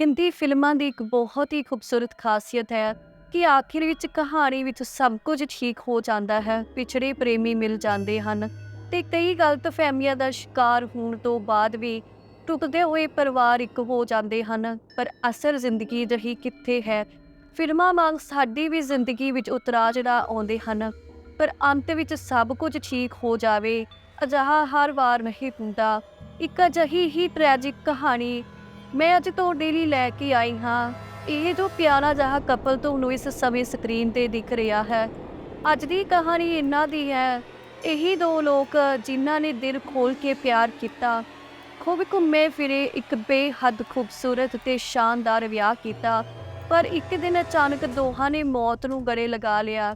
ਹਿੰਦੀ ਫਿਲਮਾਂ ਦੀ ਇੱਕ ਬਹੁਤ ਹੀ ਖੂਬਸੂਰਤ ਖਾਸੀਅਤ ਹੈ ਕਿ ਆਖਿਰ ਵਿੱਚ ਕਹਾਣੀ ਵਿੱਚ ਸਭ ਕੁਝ ਠੀਕ ਹੋ ਜਾਂਦਾ ਹੈ, ਪਿਛੜੇ ਪ੍ਰੇਮੀ ਮਿਲ ਜਾਂਦੇ ਹਨ ਤੇ ਕਈ ਗਲਤ ਫਹਿਮੀਆਂ ਦਾ ਸ਼ਿਕਾਰ ਹੋਣ ਤੋਂ ਬਾਅਦ ਵੀ ਟੁੱਟਦੇ ਹੋਏ ਪਰਿਵਾਰ ਇੱਕ ਹੋ ਜਾਂਦੇ ਹਨ, ਪਰ ਅਸਰ ਜ਼ਿੰਦਗੀ ਜਹੀ ਕਿੱਥੇ ਹੈ? ਫਿਲਮਾਂ ਵਾਂਗ ਸਾਡੀ ਵੀ ਜ਼ਿੰਦਗੀ ਵਿੱਚ ਉਤਰਾਅ ਚੜ੍ਹਾਅ ਆਉਂਦੇ ਹਨ, ਪਰ ਅੰਤ ਵਿੱਚ ਸਭ ਕੁਝ ਠੀਕ ਹੋ ਜਾਵੇ ਅਜਿਹਾ ਹਰ ਵਾਰ ਨਹੀਂ ਹੁੰਦਾ। ਇੱਕ ਅਜਿਹੀ ਹੀ ਟ੍ਰੈਜਿਕ ਕਹਾਣੀ ਮੈਂ ਅੱਜ ਤੁਹਾਡੇ ਲਈ ਲੈ ਕੇ ਆਈ ਹਾਂ। ਇਹ ਜੋ ਪਿਆਰਾ ਜਿਹਾ ਕਪਲ ਤੁਹਾਨੂੰ ਇਸ ਸਮੇਂ ਸਕਰੀਨ ਤੇ ਦਿਖ ਰਿਹਾ ਹੈ, ਅੱਜ ਦੀ ਕਹਾਣੀ ਇਹਨਾਂ ਦੀ ਹੈ, ਇਹੀ ਦੋ ਲੋਕ ਜਿਨ੍ਹਾਂ ਨੇ ਦਿਲ ਖੋਲ ਕੇ ਪਿਆਰ ਕੀਤਾ, ਖੂਬ ਘੁੰਮੇ ਫਿਰੇ, ਇੱਕ ਬੇਹੱਦ ਖੂਬਸੂਰਤ ਤੇ ਸ਼ਾਨਦਾਰ ਵਿਆਹ ਕੀਤਾ, ਪਰ ਇੱਕ ਦਿਨ ਅਚਾਨਕ ਦੋਹਾਂ ਨੇ ਮੌਤ ਨੂੰ ਗਲੇ ਲਗਾ ਲਿਆ।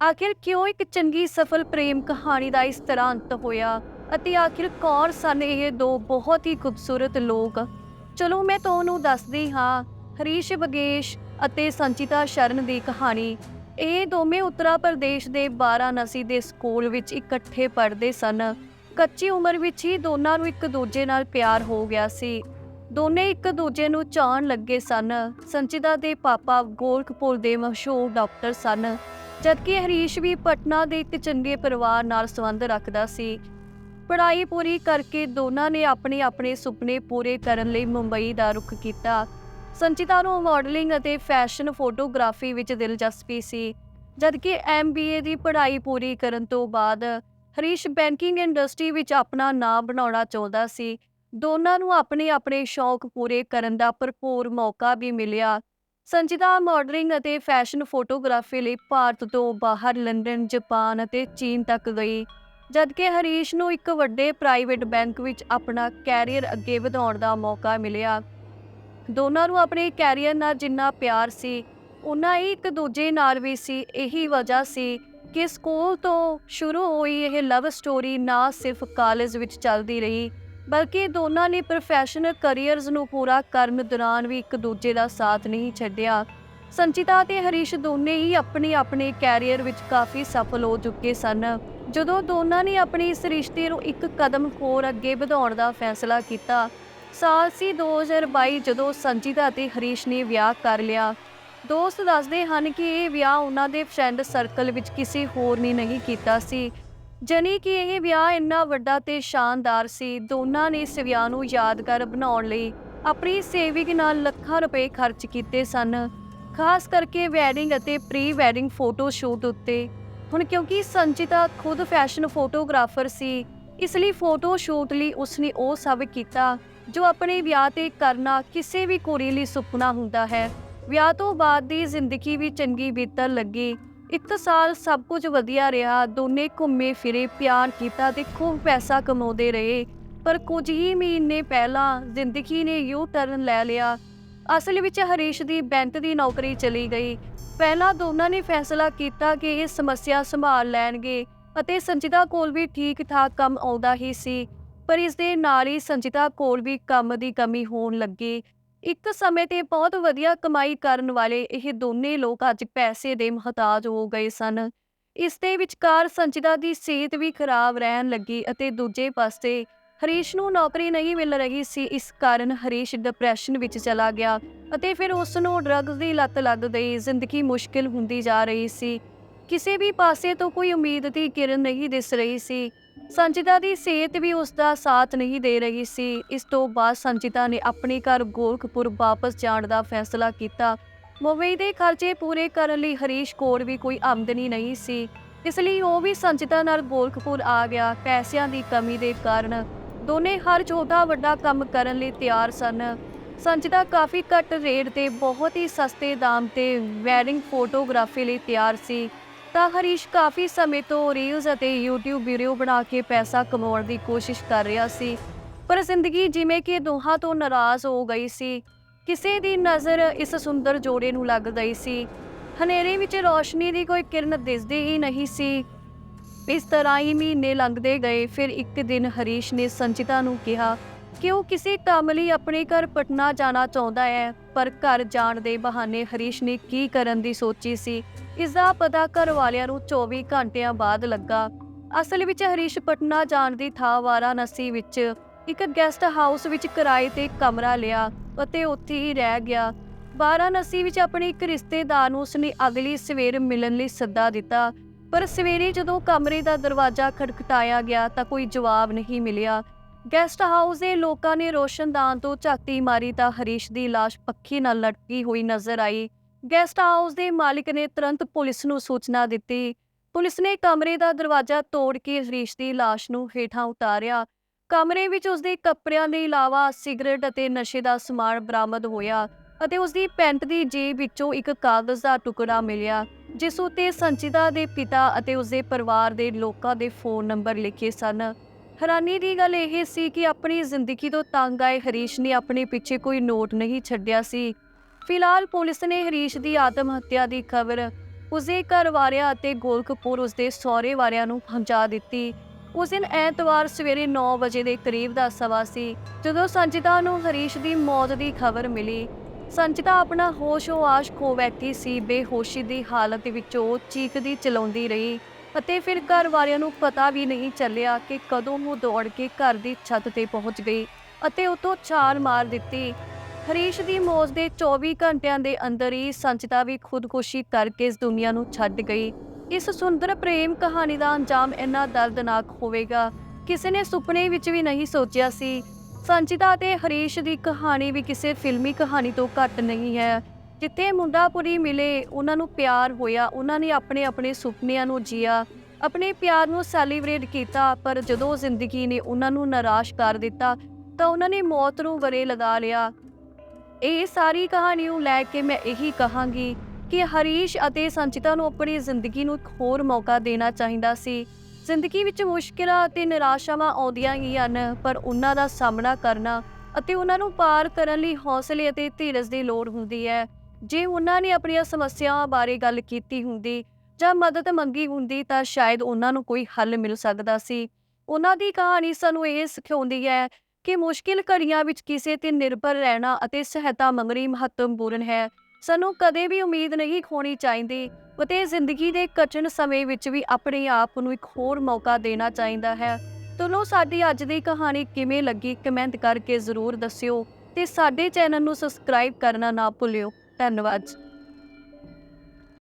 ਆਖਿਰ ਕਿਉਂ ਇੱਕ ਚੰਗੀ ਸਫਲ ਪ੍ਰੇਮ ਕਹਾਣੀ ਦਾ ਇਸ ਤਰ੍ਹਾਂ ਅੰਤ ਹੋਇਆ, ਅਤੇ ਆਖਿਰ ਕੌਣ ਸਨ ਇਹ ਦੋ ਬਹੁਤ ਹੀ ਖੂਬਸੂਰਤ ਲੋਕ? ਚਲੋ ਮੈਂ ਤੁਹਾਨੂੰ ਦੱਸਦੀ ਹਾਂ, ਹਰੀਸ਼ ਬਗੇਸ਼ ਅਤੇ ਸੰਚਿਤਾ ਸ਼ਰਨ ਦੀ ਕਹਾਣੀ। ਇਹ ਦੋਵੇਂ ਉੱਤਰਾ ਪ੍ਰਦੇਸ਼ ਦੇ ਬਾਰਾਨਸੀ ਦੇ ਸਕੂਲ ਵਿੱਚ ਇਕੱਠੇ ਪੜ੍ਹਦੇ ਸਨ। ਕੱਚੀ ਉਮਰ ਵਿੱਚ ਹੀ ਦੋਨਾਂ ਨੂੰ ਇੱਕ ਦੂਜੇ ਨਾਲ ਪਿਆਰ ਹੋ ਗਿਆ ਸੀ। ਦੋਨੇ ਇੱਕ ਦੂਜੇ ਨੂੰ ਚਾਹਣ ਲੱਗੇ ਸਨ। ਸੰਚਿਤਾ ਦੇ ਪਾਪਾ ਗੋਰਖਪੁਰ ਦੇ ਮਸ਼ਹੂਰ ਡਾਕਟਰ ਸਨ, ਜਦਕਿ ਹਰੀਸ਼ ਵੀ ਪਟਨਾ ਦੇ ਇੱਕ ਚੰਗੇ ਪਰਿਵਾਰ ਨਾਲ ਸੰਬੰਧ ਰੱਖਦਾ ਸੀ। ਪੜ੍ਹਾਈ ਪੂਰੀ ਕਰਕੇ ਦੋਨਾਂ ਨੇ ਆਪਣੇ ਆਪਣੇ ਸੁਪਨੇ ਪੂਰੇ ਕਰਨ ਲਈ ਮੁੰਬਈ ਦਾ ਰੁਖ ਕੀਤਾ। ਸੰਚਿਤਾ ਨੂੰ ਮਾਡਲਿੰਗ ਅਤੇ ਫੈਸ਼ਨ ਫੋਟੋਗ੍ਰਾਫੀ ਵਿੱਚ ਦਿਲਚਸਪੀ ਸੀ, ਜਦਕਿ ਐਮਬੀਏ ਦੀ ਪੜ੍ਹਾਈ ਪੂਰੀ ਕਰਨ ਤੋਂ ਬਾਅਦ ਹਰੀਸ਼ ਬੈਂਕਿੰਗ ਇੰਡਸਟਰੀ ਵਿੱਚ ਆਪਣਾ ਨਾਮ ਬਣਾਉਣਾ ਚਾਹੁੰਦਾ ਸੀ। ਦੋਨਾਂ ਨੂੰ ਆਪਣੇ ਆਪਣੇ ਸ਼ੌਕ ਪੂਰੇ ਕਰਨ ਦਾ ਭਰਪੂਰ ਮੌਕਾ ਵੀ ਮਿਲਿਆ। ਸੰਚਿਤਾ ਮਾਡਲਿੰਗ ਅਤੇ ਫੈਸ਼ਨ ਫੋਟੋਗ੍ਰਾਫੀ ਲਈ ਭਾਰਤ ਤੋਂ ਬਾਹਰ ਲੰਡਨ, ਜਾਪਾਨ ਅਤੇ ਚੀਨ ਤੱਕ ਗਈ। ਜਦਕਿ ਹਰੀਸ਼ ਨੂੰ ਇੱਕ ਵੱਡੇ ਪ੍ਰਾਈਵੇਟ ਬੈਂਕ ਵਿੱਚ ਆਪਣਾ ਕੈਰੀਅਰ ਅੱਗੇ ਵਧਾਉਣ ਦਾ ਮੌਕਾ ਮਿਲਿਆ। ਦੋਨਾਂ ਨੂੰ ਆਪਣੇ ਕੈਰੀਅਰ ਨਾਲ ਜਿੰਨਾ ਪਿਆਰ ਸੀ ਉਹਨਾਂ ਹੀ ਇੱਕ ਦੂਜੇ ਨਾਲ ਵੀ ਸੀ। ਇਹੀ ਵਜ੍ਹਾ ਸੀ ਕਿ ਸਕੂਲ ਤੋਂ ਸ਼ੁਰੂ ਹੋਈ ਇਹ ਲਵ ਸਟੋਰੀ ਨਾ ਸਿਰਫ ਕਾਲਜ ਵਿੱਚ ਚੱਲਦੀ ਰਹੀ, ਬਲਕਿ ਦੋਨਾਂ ਨੇ ਪ੍ਰੋਫੈਸ਼ਨਲ ਕੈਰੀਅਰਸ ਨੂੰ ਪੂਰਾ ਕਰਨ ਦੌਰਾਨ ਵੀ ਇੱਕ ਦੂਜੇ ਦਾ ਸਾਥ ਨਹੀਂ ਛੱਡਿਆ। ਸੰਚਿਤਾ ਤੇ ਹਰੀਸ਼ ਦੋਨੇ ਹੀ ਆਪਣੇ ਆਪਣੇ ਕੈਰੀਅਰ ਵਿੱਚ ਕਾਫੀ ਸਫਲ ਹੋ ਚੁੱਕੇ ਸਨ। ਜਦੋਂ ਦੋਨਾਂ ਨੇ ਆਪਣੇ ਇਸ ਰਿਸ਼ਤੇ ਨੂੰ ਇੱਕ ਕਦਮ ਹੋਰ ਅੱਗੇ ਵਧਾਉਣ ਦਾ ਫੈਸਲਾ ਕੀਤਾ, ਸਾਲ ਸੀ 2022 ਜਦੋਂ ਸੰਜੀਤਾ ਅਤੇ ਹਰੀਸ਼ ਨੇ ਵਿਆਹ ਕਰ ਲਿਆ। ਦੋਸਤ ਦੱਸਦੇ ਹਨ ਕਿ ਇਹ ਵਿਆਹ ਉਹਨਾਂ ਦੇ ਫਰੈਂਡ ਸਰਕਲ ਵਿੱਚ ਕਿਸੇ ਹੋਰ ਨੇ ਨਹੀਂ ਕੀਤਾ ਸੀ। ਜਨੀ ਕਿ ਇਹ ਵਿਆਹ ਇੰਨਾ ਵੱਡਾ ਤੇ ਸ਼ਾਨਦਾਰ ਸੀ, ਦੋਨਾਂ ਨੇ ਇਸ ਵਿਆਹ ਨੂੰ ਯਾਦਗਾਰ ਬਣਾਉਣ ਲਈ ਆਪਣੀ ਸੇਵਿੰਗ ਨਾਲ ਲੱਖਾਂ ਰੁਪਏ ਖਰਚ ਕੀਤੇ ਸਨ। ਖਾਸ ਕਰਕੇ ਵੈਡਿੰਗ ਅਤੇ ਪ੍ਰੀ ਵੈਡਿੰਗ ਫੋਟੋ ਸ਼ੂਟ ਉੱਤੇ। ਹੁਣ ਕਿਉਂਕਿ ਸੰਚਿਤਾ ਖੁਦ ਫੈਸ਼ਨ ਫੋਟੋਗ੍ਰਾਫਰ ਸੀ, ਇਸ ਲਈ ਫੋਟੋ ਸ਼ੂਟ ਲਈ ਉਸਨੇ ਉਹ ਸਭ ਕੀਤਾ, ਜੋ ਆਪਣੇ ਵਿਆਹ ਤੇ ਕਰਨਾ ਕਿਸੇ ਵੀ ਕੁੜੀ ਲਈ ਸੁਪਨਾ ਹੁੰਦਾ ਹੈ। ਵਿਆਹ ਤੋਂ ਬਾਅਦ ਦੀ ਜ਼ਿੰਦਗੀ ਵੀ ਚੰਗੀ ਬੀਤਣ ਲੱਗੀ। ਇੱਕ ਸਾਲ ਸਭ ਕੁਝ ਵਧੀਆ ਰਿਹਾ, ਦੋਨੇ ਘੁੰਮੇ ਫਿਰੇ, ਪਿਆਰ ਕੀਤਾ ਤੇ ਖੂਬ ਪੈਸਾ ਕਮਾਉਂਦੇ ਰਹੇ। ਪਰ ਕੁਝ ਹੀ ਮਹੀਨੇ ਪਹਿਲਾਂ ਜ਼ਿੰਦਗੀ ਨੇ ਯੂ ਟਰਨ ਲੈ ਲਿਆ। ਅਸਲ ਵਿੱਚ ਹਰੀਸ਼ ਦੀ ਬੈਂਕ ਦੀ ਨੌਕਰੀ ਚਲੀ ਗਈ। ਪਹਿਲਾਂ ਦੋਨਾਂ ਨੇ ਫੈਸਲਾ ਕੀਤਾ ਕਿ ਇਹ ਸਮੱਸਿਆ ਸੰਭਾਲ ਲੈਣਗੇ ਅਤੇ ਸੰਚਿਤਾ ਕੋਲ ਵੀ ਠੀਕ ਠਾਕ ਕੰਮ ਆਉਂਦਾ ਹੀ ਸੀ, ਪਰ ਇਸ ਦੇ ਨਾਲ ਹੀ ਸੰਚਿਤਾ ਕੋਲ ਵੀ ਕੰਮ ਦੀ ਕਮੀ ਹੋਣ ਲੱਗੀ। ਇੱਕ ਸਮੇਂ ਤੇ ਬਹੁਤ ਵਧੀਆ ਕਮਾਈ ਕਰਨ ਵਾਲੇ ਇਹ ਦੋਨੇ ਲੋਕ ਅੱਜ ਪੈਸੇ ਦੇ ਮੁਹਤਾਜ ਹੋ ਗਏ ਸਨ। ਇਸ ਦੇ ਵਿਚਕਾਰ ਸੰਚਿਤਾ ਦੀ ਸਿਹਤ ਵੀ ਖਰਾਬ ਰਹਿਣ ਲੱਗੀ ਅਤੇ ਦੂਜੇ ਪਾਸੇ ਹਰੀਸ਼ ਨੂੰ ਨੌਕਰੀ ਨਹੀਂ ਮਿਲ ਰਹੀ ਸੀ, ਇਸ ਕਾਰਨ ਹਰੀਸ਼ ਡਿਪਰੈਸ਼ਨ ਵਿੱਚ ਚਲਾ ਗਿਆ ਅਤੇ ਫਿਰ ਉਸ ਨੂੰ ਡਰੱਗਸ ਦੀ ਲੱਤ ਲੱਗ ਗਈ। ਜ਼ਿੰਦਗੀ ਮੁਸ਼ਕਿਲ ਹੁੰਦੀ ਜਾ ਰਹੀ ਸੀ। ਕਿਸੇ ਵੀ ਪਾਸੇ ਤੋਂ ਕੋਈ ਉਮੀਦ ਦੀ ਕਿਰਨ ਨਹੀਂ ਦਿਸ ਰਹੀ ਸੀ। ਸੰਚਿਤਾ ਦੀ ਸਿਹਤ ਵੀ ਉਸ ਦਾ ਸਾਥ ਨਹੀਂ ਦੇ ਰਹੀ ਸੀ। ਇਸ ਤੋਂ ਬਾਅਦ ਸੰਚਿਤਾ ਨੇ ਆਪਣੇ ਘਰ ਗੋਰਖਪੁਰ ਵਾਪਸ ਜਾਣ ਦਾ ਫੈਸਲਾ ਕੀਤਾ। ਮੁੰਬਈ ਦੇ ਖਰਚੇ ਪੂਰੇ ਕਰਨ ਲਈ ਹਰੀਸ਼ ਕੋਲ ਵੀ ਕੋਈ ਆਮਦਨੀ ਨਹੀਂ ਸੀ। ਇਸ ਲਈ ਉਹ ਵੀ ਸੰਚਿਤਾ ਨਾਲ ਗੋਰਖਪੁਰ ਆ ਗਿਆ। ਪੈਸਿਆਂ ਦੀ ਕਮੀ ਦੇ ਕਾਰਨ ਦੋਨੇ ਹਰ ਛੋਟਾ ਵੱਡਾ ਕੰਮ ਕਰਨ ਲਈ ਤਿਆਰ ਸਨ। ਸੰਚਿਤਾ ਕਾਫੀ ਘੱਟ ਰੇਟ ਤੇ ਬਹੁਤ ਹੀ ਸਸਤੇ ਦਾਮ ਤੇ ਵੈਡਿੰਗ ਫੋਟੋਗ੍ਰਾਫੀ ਲਈ ਤਿਆਰ ਸੀ। ਤਾਂ ਹਰੀਸ਼ ਕਾਫੀ ਸਮੇਂ ਤੋਂ ਰੀਲਸ ਅਤੇ YouTube ਵੀਡੀਓ ਬਣਾ ਕੇ ਪੈਸਾ ਕਮਾਉਣ ਦੀ ਕੋਸ਼ਿਸ਼ ਕਰ ਰਿਹਾ ਸੀ। ਪਰ ਜ਼ਿੰਦਗੀ ਜਿਵੇਂ ਕਿ ਦੋਹਾਂ ਤੋਂ ਨਾਰਾਜ਼ ਹੋ ਗਈ ਸੀ। ਕਿਸੇ ਦੀ ਨਜ਼ਰ ਇਸ ਸੁੰਦਰ ਜੋੜੇ ਨੂੰ ਲੱਗ ਗਈ ਸੀ। ਹਨੇਰੇ ਵਿੱਚ ਰੋਸ਼ਨੀ ਦੀ ਕੋਈ ਕਿਰਨ ਦਿਸਦੀ ਹੀ ਨਹੀਂ ਸੀ। ਇਸ ਤਰ੍ਹਾਂ ਹੀ ਮਹੀਨੇ ਲੰਘਦੇ ਗਏ, ਫਿਰ ਇੱਕ ਦਿਨ ਹਰੀਸ਼ ਨੇ ਸੰਚਿਤਾ ਨੂੰ ਕਿਹਾ, ਕਿ ਉਹ ਕਿਸੇ ਕੰਮ ਲਈ ਆਪਣੇ ਘਰ ਪਟਨਾ ਜਾਣਾ ਚਾਹੁੰਦਾ ਹੈ, ਪਰ ਘਰ ਜਾਣ ਦੇ ਬਹਾਨੇ ਹਰੀਸ਼ ਨੇ ਕੀ ਕਰਨ ਦੀ ਸੋਚੀ ਸੀ? ਇਸ ਦਾ ਪਤਾ ਘਰ ਵਾਲਿਆਂ ਨੂੰ 24 ਘੰਟਿਆਂ ਬਾਅਦ ਲੱਗਾ। ਅਸਲ ਵਿੱਚ ਹਰੀਸ਼ ਪਟਨਾ ਜਾਣ ਦੀ ਥਾਂ ਵਾਰਾਣਸੀ ਵਿੱਚ ਇੱਕ ਗੈਸਟ ਹਾਊਸ ਵਿੱਚ ਕਿਰਾਏ ਤੇ ਕਮਰਾ ਲਿਆ ਅਤੇ ਉੱਥੇ ਹੀ ਰਹਿ ਗਿਆ। ਵਾਰਾਣਸੀ ਵਿੱਚ ਆਪਣੇ ਇੱਕ ਰਿਸ਼ਤੇਦਾਰ ਨੂੰ ਉਸਨੇ ਅਗਲੀ ਸਵੇਰ ਮਿਲਣ ਲਈ ਸੱਦਾ ਦਿੱਤਾ। ਪਰ ਸਵੇਰੇ ਜਦੋਂ ਕਮਰੇ ਦਾ ਦਰਵਾਜ਼ਾ ਖਟਖਟਾਇਆ ਗਿਆ ਤਾਂ ਕੋਈ ਜਵਾਬ ਨਹੀਂ ਮਿਲਿਆ। ਗੈਸਟ ਹਾਊਸ ਦੇ ਲੋਕਾਂ ਨੇ ਰੋਸ਼ਨਦਾਨ ਤੋਂ ਝਾਤੀ ਮਾਰੀ ਤਾਂ ਹਰੀਸ਼ ਦੀ ਲਾਸ਼ ਪੱਖੀ ਨਾਲ ਲਟਕੀ ਹੋਈ ਨਜ਼ਰ ਆਈ। ਗੈਸਟ ਹਾਊਸ ਦੇ ਮਾਲਕ ਨੇ ਤੁਰੰਤ ਪੁਲਿਸ ਨੂੰ ਸੂਚਨਾ ਦਿੱਤੀ। ਪੁਲਿਸ ਨੇ ਕਮਰੇ ਦਾ ਦਰਵਾਜ਼ਾ ਤੋੜ ਕੇ ਹਰੀਸ਼ ਦੀ ਲਾਸ਼ ਨੂੰ ਹੇਠਾਂ ਉਤਾਰਿਆ। ਕਮਰੇ ਵਿੱਚ ਉਸਦੇ ਕੱਪੜਿਆਂ ਦੇ ਇਲਾਵਾ ਸਿਗਰਟ ਅਤੇ ਨਸ਼ੇ ਦਾ ਸਮਾਨ ਬਰਾਮਦ ਹੋਇਆ ਅਤੇ ਉਸਦੀ ਪੈਂਟ ਦੀ ਜੇਬ ਵਿੱਚੋਂ ਇੱਕ ਕਾਗਜ਼ ਦਾ ਟੁਕੜਾ ਮਿਲਿਆ। ਜਿਸ ਉੱਤੇ ਸੰਚਿਤਾ ਦੇ ਪਿਤਾ ਅਤੇ ਉਸਦੇ ਪਰਿਵਾਰ ਦੇ ਲੋਕਾਂ ਦੇ ਫੋਨ ਨੰਬਰ ਲਿਖੇ ਸਨ। ਹੈਰਾਨੀ ਦੀ ਗੱਲ ਇਹ ਸੀ ਕਿ ਆਪਣੀ ਜ਼ਿੰਦਗੀ ਤੋਂ ਤੰਗ ਆਏ ਹਰੀਸ਼ ਨੇ ਆਪਣੇ ਪਿੱਛੇ ਕੋਈ ਨੋਟ ਨਹੀਂ ਛੱਡਿਆ ਸੀ। ਫਿਲਹਾਲ ਪੁਲਿਸ ਨੇ ਹਰੀਸ਼ ਦੀ ਆਤਮ ਹੱਤਿਆ ਦੀ ਖਬਰ ਉਸਦੇ ਘਰ ਵਾਲਿਆਂ ਅਤੇ ਗੋਲਕਪੁਰ ਉਸਦੇ ਸਹੁਰੇ ਵਾਲਿਆਂ ਨੂੰ ਪਹੁੰਚਾ ਦਿੱਤੀ। ਉਸ ਦਿਨ ਐਤਵਾਰ ਸਵੇਰੇ 9 ਵਜੇ ਦੇ ਕਰੀਬ ਦਾ ਸਮਾਂ ਸੀ, ਜਦੋਂ ਸੰਚਿਤਾ ਨੂੰ ਹਰੀਸ਼ ਦੀ ਮੌਤ ਦੀ ਖਬਰ ਮਿਲੀ। ਸੰਚਿਤਾ ਆਪਣਾ ਹੋਸ਼-ਉਹ-ਆਸ਼ ਖੋ ਬੈਠੀ ਸੀ, ਬੇਹੋਸ਼ੀ ਦੀ ਹਾਲਤ ਵਿੱਚ ਉਹ ਚੀਕਦੀ ਚਲਾਉਂਦੀ ਰਹੀ ਅਤੇ ਫਿਰ ਘਰ ਵਾਲਿਆਂ ਨੂੰ ਪਤਾ ਵੀ ਨਹੀਂ ਚੱਲਿਆ ਕਿ ਕਦੋਂ ਉਹ ਦੌੜ ਕੇ ਘਰ ਦੀ ਛੱਤ ਤੇ ਪਹੁੰਚ ਗਈ ਅਤੇ ਉਤੋਂ ਛਾਲ ਮਾਰ ਦਿੱਤੀ। ਹਰੀਸ਼ ਦੀ ਮੌਤ ਦੇ 24 ਘੰਟਿਆਂ ਦੇ ਅੰਦਰ ਹੀ ਸੰਚਿਤਾ ਵੀ ਖੁਦਕੁਸ਼ੀ ਕਰਕੇ ਇਸ ਦੁਨੀਆ ਨੂੰ ਛੱਡ ਗਈ। ਇਸ ਸੁੰਦਰ ਪ੍ਰੇਮ ਕਹਾਣੀ ਦਾ ਅੰਜਾਮ ਇੰਨਾ ਦਰਦਨਾਕ ਹੋਵੇਗਾ, ਕਿਸੇ ਨੇ ਸੁਪਨੇ ਵਿੱਚ ਵੀ ਨਹੀਂ ਸੋਚਿਆ ਸੀ ਸੰਚਿਤਾ ਅਤੇ ਹਰੀਸ਼ ਦੀ ਕਹਾਣੀ ਵੀ ਕਿਸੇ ਫਿਲਮੀ ਕਹਾਣੀ ਤੋਂ ਘੱਟ ਨਹੀਂ ਹੈ। ਜਿੱਥੇ ਮੁੰਡਾ ਪੁਰੀ ਮਿਲੇ, ਉਹਨਾਂ ਨੂੰ ਪਿਆਰ ਹੋਇਆ, ਉਹਨਾਂ ਨੇ ਆਪਣੇ ਆਪਣੇ ਸੁਪਨਿਆਂ ਨੂੰ ਜੀਆ, ਆਪਣੇ ਪਿਆਰ ਨੂੰ ਸੈਲੀਬ੍ਰੇਟ ਕੀਤਾ, ਪਰ ਜਦੋਂ ਜ਼ਿੰਦਗੀ ਨੇ ਉਹਨਾਂ ਨੂੰ ਨਿਰਾਸ਼ ਕਰ ਦਿੱਤਾ, ਤਾਂ ਉਹਨਾਂ ਨੇ ਮੌਤ ਨੂੰ ਵਰੇ ਲਗਾ ਲਿਆ। ਇਹ ਸਾਰੀ ਕਹਾਣੀ ਨੂੰ ਲੈ ਕੇ ਮੈਂ ਇਹੀ ਕਹਾਂਗੀ ਕਿ ਹਰੀਸ਼ ਅਤੇ ਸੰਚਿਤਾ ਨੂੰ ਆਪਣੀ ਜ਼ਿੰਦਗੀ ਨੂੰ ਇੱਕ ਹੋਰ ਮੌਕਾ ਦੇਣਾ ਚਾਹੀਦਾ ਸੀ। ਜ਼ਿੰਦਗੀ ਵਿੱਚ ਮੁਸ਼ਕਿਲਾਂ ਅਤੇ ਨਿਰਾਸ਼ਾਵਾਂ ਆਉਂਦੀਆਂ ਹੀ ਹਨ, ਪਰ ਉਹਨਾਂ ਦਾ ਸਾਹਮਣਾ ਕਰਨਾ ਅਤੇ ਉਹਨਾਂ ਨੂੰ ਪਾਰ ਕਰਨ ਲਈ ਹੌਸਲੇ ਅਤੇ ਧੀਰਜ ਦੀ ਲੋੜ ਹੁੰਦੀ ਹੈ। ਜੇ ਉਹਨਾਂ ਨੇ ਆਪਣੀਆਂ ਸਮੱਸਿਆਵਾਂ ਬਾਰੇ ਗੱਲ ਕੀਤੀ ਹੁੰਦੀ ਜਾਂ ਮਦਦ ਮੰਗੀ ਹੁੰਦੀ ਤਾਂ ਸ਼ਾਇਦ ਉਹਨਾਂ ਨੂੰ ਕੋਈ ਹੱਲ ਮਿਲ ਸਕਦਾ ਸੀ। ਉਹਨਾਂ ਦੀ ਕਹਾਣੀ ਸਾਨੂੰ ਇਹ ਸਿਖਾਉਂਦੀ ਹੈ ਕਿ ਮੁਸ਼ਕਿਲ ਘੜੀਆਂ ਵਿੱਚ ਕਿਸੇ ਤੇ ਨਿਰਭਰ ਰਹਿਣਾ ਅਤੇ ਸਹਾਇਤਾ ਮੰਗਣੀ ਮਹੱਤਵਪੂਰਨ ਹੈ। ਸਾਨੂੰ ਕਦੇ ਵੀ ਉਮੀਦ ਨਹੀਂ ਖੋਣੀ ਚਾਹੀਦੀ ਅਤੇ ਜ਼ਿੰਦਗੀ ਦੇ ਕਠਿਨ ਸਮੇਂ ਵਿੱਚ ਵੀ ਆਪਣੇ ਆਪ ਨੂੰ ਇੱਕ ਹੋਰ ਮੌਕਾ ਦੇਣਾ ਚਾਹੀਦਾ ਹੈ। ਤੁਹਾਨੂੰ ਸਾਡੀ ਅੱਜ ਦੀ ਕਹਾਣੀ ਕਿਵੇਂ ਲੱਗੀ ਕਮੈਂਟ ਕਰਕੇ ਜ਼ਰੂਰ ਦੱਸਿਓ ਤੇ ਸਾਡੇ ਚੈਨਲ ਨੂੰ ਸਬਸਕ੍ਰਾਈਬ ਕਰਨਾ ਨਾ ਭੁੱਲਿਓ। ਧੰਨਵਾਦ।